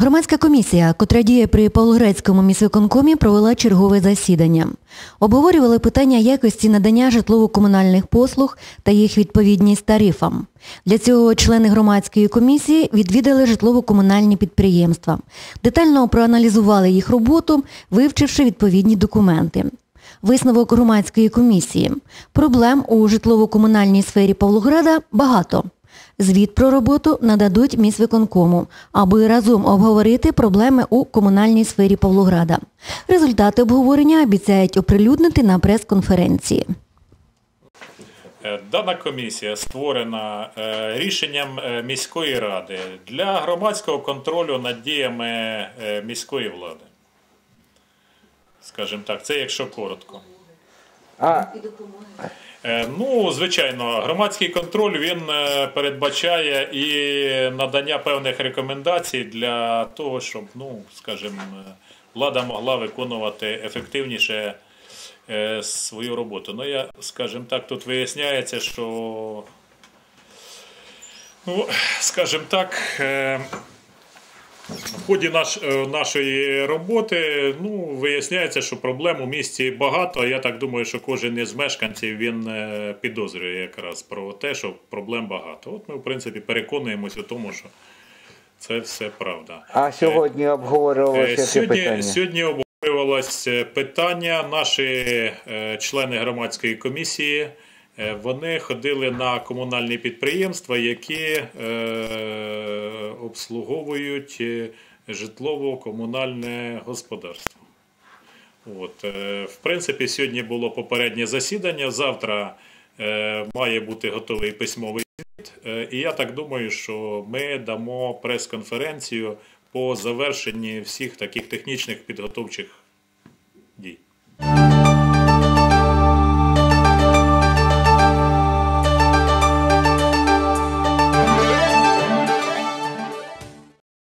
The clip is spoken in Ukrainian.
Громадська комісія, котра діє при Павлоградському міськвиконкомі, провела чергове засідання. Обговорювали питання якості надання житлово-комунальних послуг та їх відповідність тарифам. Для цього члени громадської комісії відвідали житлово-комунальні підприємства, детально проаналізували їх роботу, вивчивши відповідні документи. Висновок громадської комісії. Проблем у житлово-комунальній сфері Павлограда багато. Звіт про роботу нададуть міськвиконкому, аби разом обговорити проблеми у комунальній сфері Павлограда. Результати обговорення обіцяють оприлюднити на прес-конференції. Е, Дана комісія створена е, рішенням е, міської ради для громадського контролю над діями міської влади. Скажімо так, це якщо коротко. А Ну, звичайно, громадський контроль він е, передбачає і надання певних рекомендацій для того, щоб, ну, скажімо, е, влада могла виконувати ефективніше е, свою роботу. Ну, я, скажімо так, тут виясняється, що, ну, скажімо так, е, в ході наш, е, нашої роботи ну, виясняється, що проблем у місті багато. Я так думаю, що кожен із мешканців він е, підозрює якраз про те, що проблем багато. От ми, в принципі, переконуємось у тому, що це все правда. а сьогодні Е, обговорювалося Сьогодні, питання? сьогодні обговорювалось е, питання. Наші члени громадської комісії вони ходили на комунальні підприємства, які е, обслуговують житлово-комунальне господарство. От, е, в принципі, сьогодні було попереднє засідання. Завтра е, має бути готовий письмовий звіт. Е, і я так думаю, що ми дамо прес-конференцію по завершенні всіх таких технічних підготовчих.